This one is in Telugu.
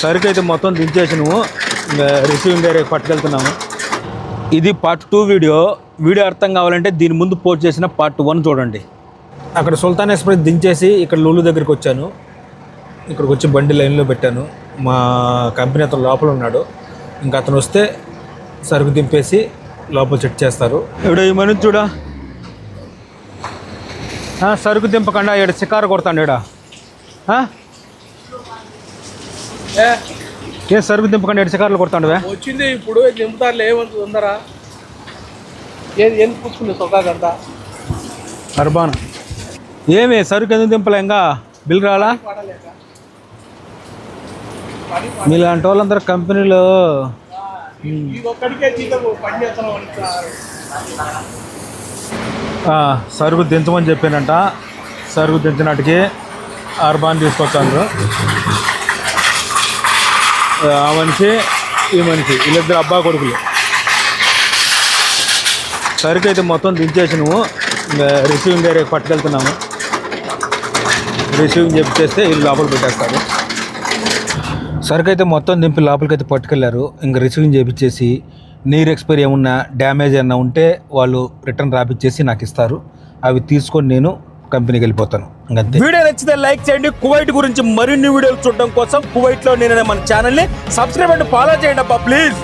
సరుకు అయితే మొత్తం దించేసి నువ్వు రిసీవింగ్ ఏరియాకి పట్టుకెళ్తున్నాము. ఇది పార్ట్ టూ వీడియో వీడియో అర్థం కావాలంటే దీని ముందు పోస్ట్ చేసిన పార్ట్ వన్ చూడండి. అక్కడ సుల్తాన్ ఎక్స్ప్రెస్ దించేసి ఇక్కడ లూలు దగ్గరికి వచ్చాను. ఇక్కడికి వచ్చి బండి లైన్లో పెట్టాను. మా కంపెనీ అతను లోపల ఉన్నాడు. ఇంకా అతను వస్తే సరుకు దింపేసి లోపల చెక్ చేస్తారు. ఇప్పుడు ఈ మనిషి చూడా? సరుకు దింపకుండా ఇక్కడ షికారు కొడతాడు ఈడ. ఆ? ఏ, సరుకు దింపకుండా ఇక్కడ షికారులు కొడతాడువే? వచ్చింది ఇప్పుడు దింపుతారులే ఏమంత తొందర ఏది ఏం కూర్చుంది సొక్కాకంతా అర్బాన్. ఏమి సరుకు ఎందుకు దింపలే ఇంకా? బిల్ రాలా? మీలాంటి వాళ్ళందరూ కంపెనీలో సరుకు దించమని చెప్పానంట. సరుకు దించినట్టుకి అర్బాన్ తీసుకొచ్చాను ఆ మనిషి ఈ మనిషి వీళ్ళిద్దరు అబ్బా కొడుకులు. సరుకు అయితే మొత్తం దించేసి నువ్వు రిసీవింగ్ ఏరియాకి పట్టుకెళ్తున్నాము. రిసీవింగ్ చెప్పేస్తే వీళ్ళు లోపల పెట్టేస్తారు. సరుకు అయితే మొత్తం దింపి లోపలికి అయితే పట్టుకెళ్ళారు ఇంకా రిసీవింగ్ చేపించేసి నీరు ఎక్స్పైరీ ఏమన్నా డ్యామేజ్ ఏమన్నా ఉంటే వాళ్ళు రిటర్న్ రాపిచ్చేసి నాకు ఇస్తారు. అవి తీసుకొని నేను కంపెనీకి వెళ్ళిపోతాను. వీడియో నచ్చితే లైక్ చేయండి. కువైట్ గురించి మరిన్ని వీడియోలు చూడడం కోసం కువైట్లో నేను మన ఛానల్ని సబ్స్క్రైబ్ అండ్ ఫాలో చేయండి అబ్బా ప్లీజ్